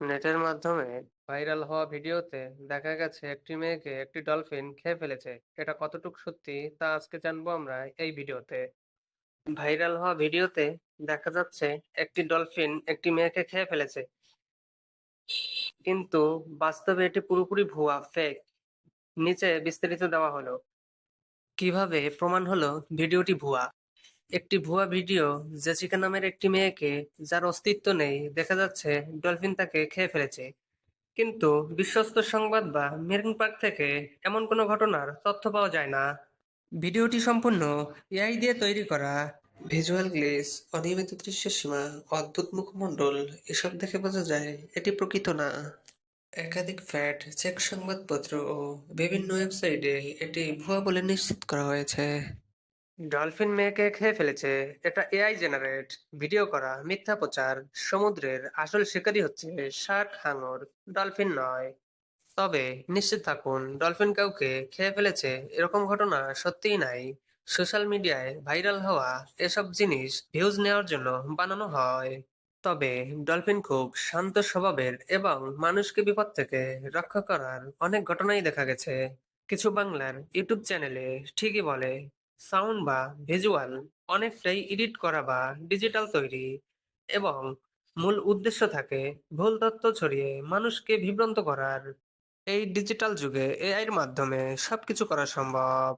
নেটের মাধ্যমে ভাইরাল হওয়া ভিডিওতে দেখা গেছে একটি মেয়েকে একটি ডলফিন খেয়ে ফেলেছে। এটা কতটুকু সত্যি তা আজকে জানব আমরা এই ভিডিওতে। ভাইরাল হওয়া ভিডিওতে দেখা যাচ্ছে একটি ডলফিন একটি মেয়েকে খেয়ে ফেলেছে। কিন্তু বাস্তবে এটি পুরোপুরি ভুয়া ফেক নিচে বিস্তারিত দেওয়া হলো। কীভাবে প্রমাণ হলো ভিডিওটি ভুয়া? একটি ভুয়া ভিডিও জেসিকা নামের একটি মেয়েকে যার অস্তিত্ব নেই, দেখা যাচ্ছে ডলফিন তাকে খেয়ে ফেলেছে। কিন্তু বিশ্বস্ত সংবাদ বা মেরিন পার্ক থেকে এমন কোনো ঘটনার তথ্য পাওয়া যায় না। ভিডিওটি সম্পূর্ণ এআই দিয়ে তৈরি করা। ভিজুয়াল গ্লেস অনিয়মিত দৃশ্যের সীমা, অদ্ভুত মুখমণ্ডল, এসব দেখে বোঝা যায় এটি প্রকৃত না। একাধিক ফ্যাট, চেক সংবাদপত্র ও বিভিন্ন ওয়েবসাইটে এটি ভুয়া বলে নিশ্চিত করা হয়েছে। ডলফিন মেয়েকে খেয়ে ফেলেছে এটা এআই জেনারেট, ভিডিও করা, মিথ্যা প্রচার, সমুদ্রের আসল শিকারী হচ্ছে শার্ক হাঙর, ডলফিন নয়। তবে নিশ্চিত থাকুন, ডলফিন কাউকে খেয়ে ফেলেছে এরকম ঘটনা সত্যিই নাই। সোশ্যাল মিডিয়ায় ভাইরাল হওয়া এসব জিনিস ভিউজ নেওয়ার জন্য বানানো হয়। তবে ডলফিন খুব শান্ত স্বভাবের এবং মানুষকে বিপদ থেকে রক্ষা করার অনেক ঘটনাই দেখা গেছে। কিছু বাংলার ইউটিউব চ্যানেলে ঠিকই বলে সাউন্ড বা ভিজুয়াল অনেকটাই এডিট করা বা ডিজিটাল তৈরি এবং মূল উদ্দেশ্য থাকে ভুল তথ্য ছড়িয়ে মানুষকে বিভ্রান্ত করার। এই ডিজিটাল যুগে এআইয়ের মাধ্যমে সবকিছু করা সম্ভব।